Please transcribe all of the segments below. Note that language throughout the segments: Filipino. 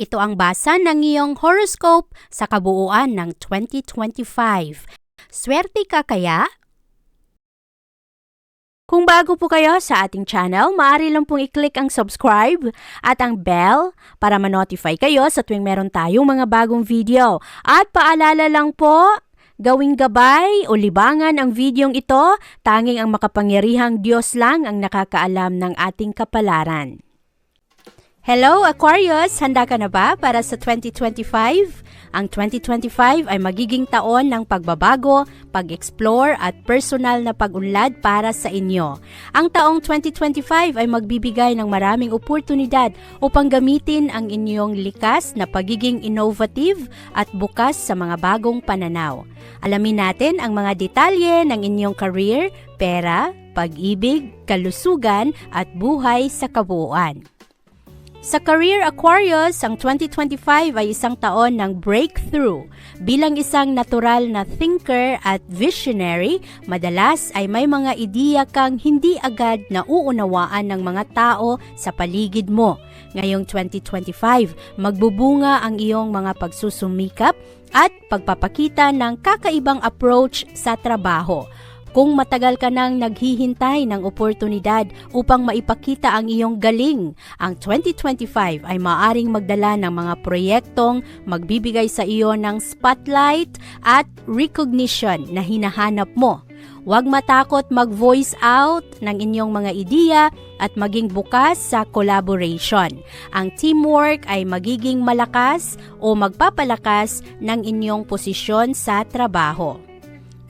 Ito ang basa ng iyong horoscope sa kabuuan ng 2025. Swerte ka kaya? Kung bago po kayo sa ating channel, maaari lang pong i-click ang subscribe at ang bell para ma-notify kayo sa tuwing meron tayong mga bagong video. At paalala lang po, gawing gabay o libangan ang videong ito, tanging ang makapangyarihang Diyos lang ang nakakaalam ng ating kapalaran. Hello Aquarius! Handa ka na ba para sa 2025? Ang 2025 ay magiging taon ng pagbabago, pag-explore at personal na pag-unlad para sa inyo. Ang taong 2025 ay magbibigay ng maraming oportunidad upang gamitin ang inyong likas na pagiging innovative at bukas sa mga bagong pananaw. Alamin natin ang mga detalye ng inyong career, pera, pag-ibig, kalusugan at buhay sa kabuuan. Sa Career Aquarius, ang 2025 ay isang taon ng breakthrough. Bilang isang natural na thinker at visionary, madalas ay may mga ideya kang hindi agad na uunawaan ng mga tao sa paligid mo. Ngayong 2025, magbubunga ang iyong mga pagsusumikap at pagpapakita ng kakaibang approach sa trabaho. Kung matagal ka nang naghihintay ng oportunidad upang maipakita ang iyong galing, ang 2025 ay maaring magdala ng mga proyektong magbibigay sa iyo ng spotlight at recognition na hinahanap mo. Huwag matakot mag-voice out ng inyong mga ideya at maging bukas sa collaboration. Ang teamwork ay magiging malakas o magpapalakas ng inyong posisyon sa trabaho.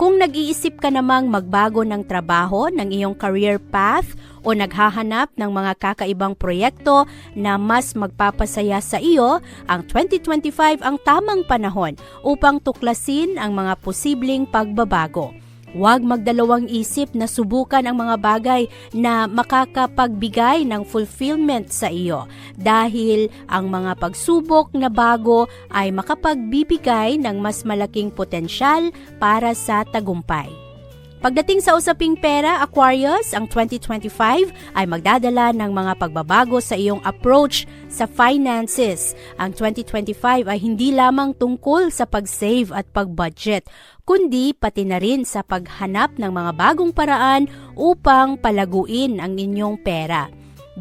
Kung nag-iisip ka namang magbago ng trabaho ng iyong career path o naghahanap ng mga kakaibang proyekto na mas magpapasaya sa iyo, ang 2025 ang tamang panahon upang tuklasin ang mga posibleng pagbabago. Huwag magdalawang isip na subukan ang mga bagay na makakapagbigay ng fulfillment sa iyo dahil ang mga pagsubok na bago ay makapagbibigay ng mas malaking potensyal para sa tagumpay. Pagdating sa usaping pera, Aquarius, ang 2025 ay magdadala ng mga pagbabago sa iyong approach sa finances. Ang 2025 ay hindi lamang tungkol sa pag-save at pag-budget, kundi pati na rin sa paghanap ng mga bagong paraan upang palaguin ang inyong pera.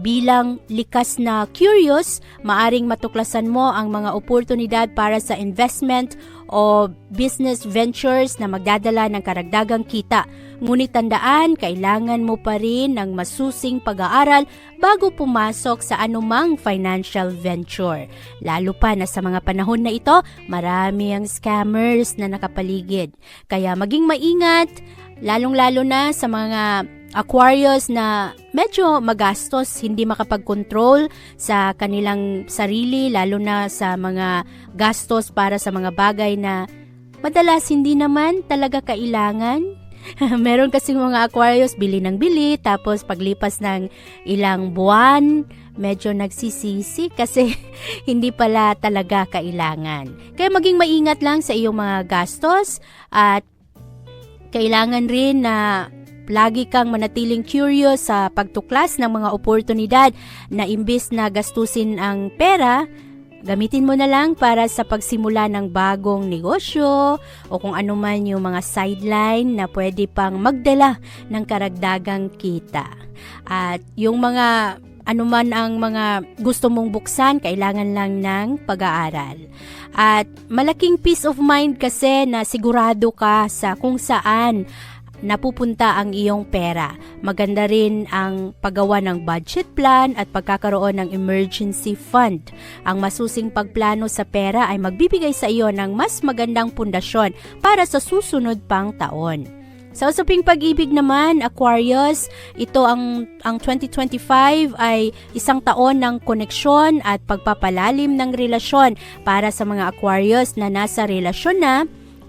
Bilang likas na curious, maaring matuklasan mo ang mga oportunidad para sa investment o business ventures na magdadala ng karagdagang kita. Ngunit tandaan, kailangan mo pa rin ng masusing pag-aaral bago pumasok sa anumang financial venture. Lalo pa na sa mga panahon na ito, marami ang scammers na nakapaligid. Kaya maging maingat, lalong-lalo na sa mga Aquarius na medyo magastos, hindi makapag-control sa kanilang sarili, lalo na sa mga gastos para sa mga bagay na madalas hindi naman talaga kailangan. Meron kasing mga Aquarius, bili ng bili, tapos paglipas ng ilang buwan, medyo nagsisisi kasi hindi pala talaga kailangan. Kaya maging maingat lang sa iyong mga gastos at kailangan rin na lagi kang manatiling curious sa pagtuklas ng mga oportunidad na imbis na gastusin ang pera, gamitin mo na lang para sa pagsimula ng bagong negosyo o kung ano man yung mga sideline na pwede pang magdala ng karagdagang kita. At yung mga anuman ang mga gusto mong buksan, kailangan lang ng pag-aaral. At malaking peace of mind kasi na sigurado ka sa kung saan napupunta ang iyong pera. Maganda rin ang paggawa ng budget plan at pagkakaroon ng emergency fund. Ang masusing pagplano sa pera ay magbibigay sa iyo ng mas magandang pundasyon para sa susunod pang taon. Sa usaping pag-ibig naman, Aquarius, ito ang ang 2025 ay isang taon ng koneksyon at pagpapalalim ng relasyon para sa mga Aquarius na nasa relasyon na,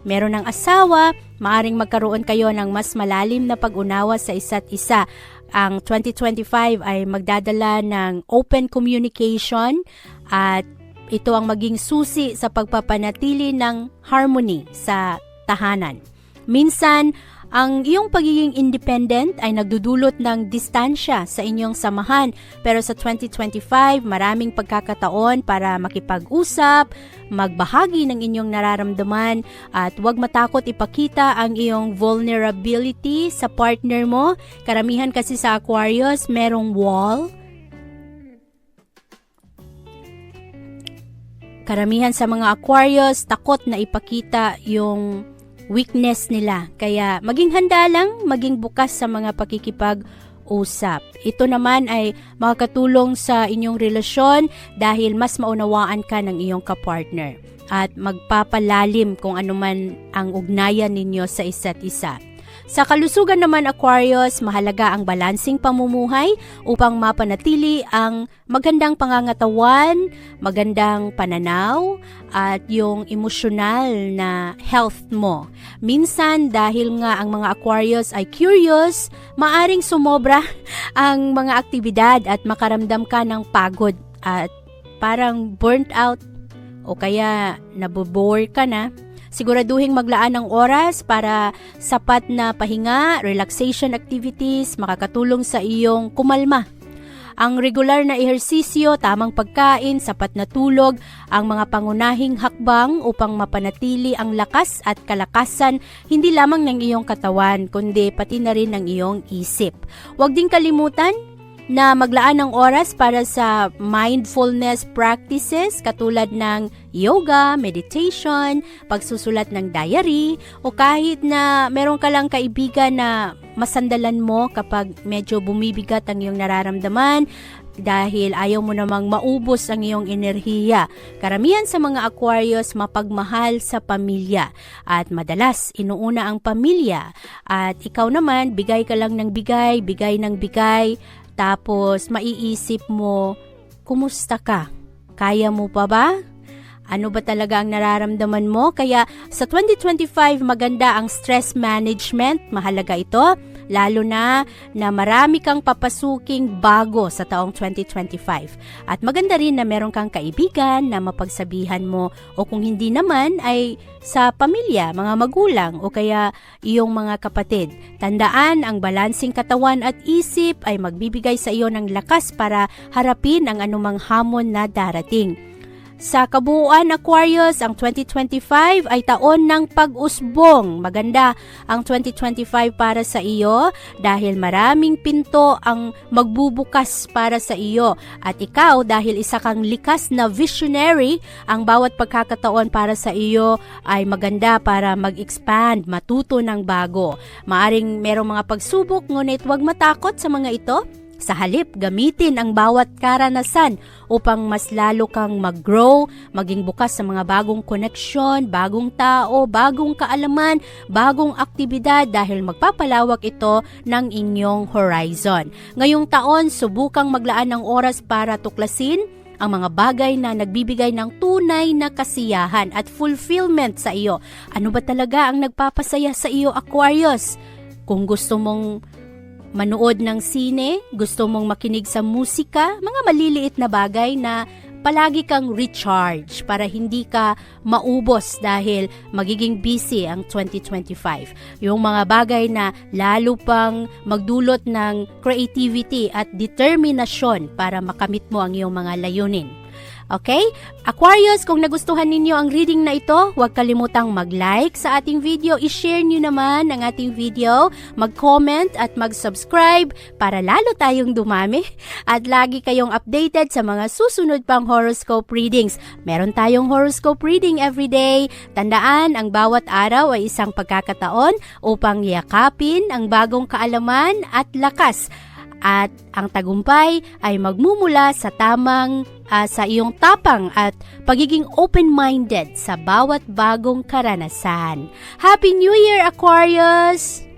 meron ng asawa, maaring magkaroon kayo ng mas malalim na pag-unawa sa isa't isa. Ang 2025 ay magdadala ng open communication at ito ang maging susi sa pagpapanatili ng harmony sa tahanan. Minsan, ang iyong pagiging independent ay nagdudulot ng distansya sa inyong samahan. Pero sa 2025, maraming pagkakataon para makipag-usap, magbahagi ng inyong nararamdaman at huwag matakot ipakita ang iyong vulnerability sa partner mo. Karamihan kasi sa Aquarius, merong wall Karamihan sa mga Aquarius takot na ipakita yung weakness nila. Kaya maging handa lang, maging bukas sa mga pakikipag-usap. Ito naman ay makakatulong sa inyong relasyon dahil mas maunawaan ka ng iyong kapartner at magpapalalim kung anuman ang ugnayan ninyo sa isa't isa. Sa kalusugan naman Aquarius, mahalaga ang balansing pamumuhay upang mapanatili ang magandang pangangatawan, magandang pananaw, at yung emosyonal na health mo. Minsan dahil nga ang mga Aquarius ay curious, maaring sumobra ang mga aktibidad at makaramdam ka ng pagod at parang burnt out o kaya nabobore ka na Siguraduhin maglaan ng oras para sapat na pahinga, relaxation activities, makakatulong sa iyong kumalma. Ang regular na ehersisyo, tamang pagkain, sapat na tulog, ang mga pangunahing hakbang upang mapanatili ang lakas at kalakasan hindi lamang ng iyong katawan, kundi pati na rin ng iyong isip. Huwag ding kalimutan na maglaan ng oras para sa mindfulness practices katulad ng yoga, meditation, pagsusulat ng diary, o kahit na meron ka lang kaibigan na masandalan mo kapag medyo bumibigat ang iyong nararamdaman dahil ayaw mo namang maubos ang iyong enerhiya. Karamihan sa mga Aquarius mapagmahal sa pamilya. At madalas inuuna ang pamilya. At ikaw naman bigay ka lang ng bigay, bigay ng bigay tapos, maiisip mo, kumusta ka? Kaya mo pa ba? Ano ba talaga ang nararamdaman mo? Kaya sa 2025, maganda ang stress management. Mahalaga ito. Lalo na na marami kang papasuking bago sa taong 2025. At maganda rin na meron kang kaibigan na mapagsabihan mo o kung hindi naman ay sa pamilya, mga magulang o kaya iyong mga kapatid. Tandaan ang balansing katawan at isip ay magbibigay sa iyo ng lakas para harapin ang anumang hamon na darating. Sa kabuuan Aquarius, ang 2025 ay taon ng pag-usbong. Maganda ang 2025 para sa iyo dahil maraming pinto ang magbubukas para sa iyo. At ikaw dahil isa kang likas na visionary, ang bawat pagkakataon para sa iyo ay maganda para mag-expand, matuto ng bago. Maaring merong mga pagsubok ngunit huwag matakot sa mga ito sa halip, gamitin ang bawat karanasan upang mas lalo kang mag-grow, maging bukas sa mga bagong koneksyon, bagong tao, bagong kaalaman, bagong aktibidad dahil magpapalawak ito ng inyong horizon. Ngayong taon, subukang maglaan ng oras para tuklasin ang mga bagay na nagbibigay ng tunay na kasiyahan at fulfillment sa iyo. Ano ba talaga ang nagpapasaya sa iyo, Aquarius? Kung gusto mong manood ng sine, gusto mong makinig sa musika, mga maliliit na bagay na palagi kang recharge para hindi ka maubos dahil magiging busy ang 2025. Yung mga bagay na lalo pang magdulot ng creativity at determinasyon para makamit mo ang iyong mga layunin. Okay? Aquarius, kung nagustuhan ninyo ang reading na ito, huwag kalimutang mag-like sa ating video. I-share nyo naman ang ating video, mag-comment at mag-subscribe para lalo tayong dumami at lagi kayong updated sa mga susunod pang horoscope readings. Meron tayong horoscope reading everyday. Tandaan, ang bawat araw ay isang pagkakataon upang yakapin ang bagong kaalaman at lakas at ang tagumpay ay magmumula sa tamang uh, sa iyong tapang at pagiging open-minded sa bawat bagong karanasan. Happy New Year Aquarius!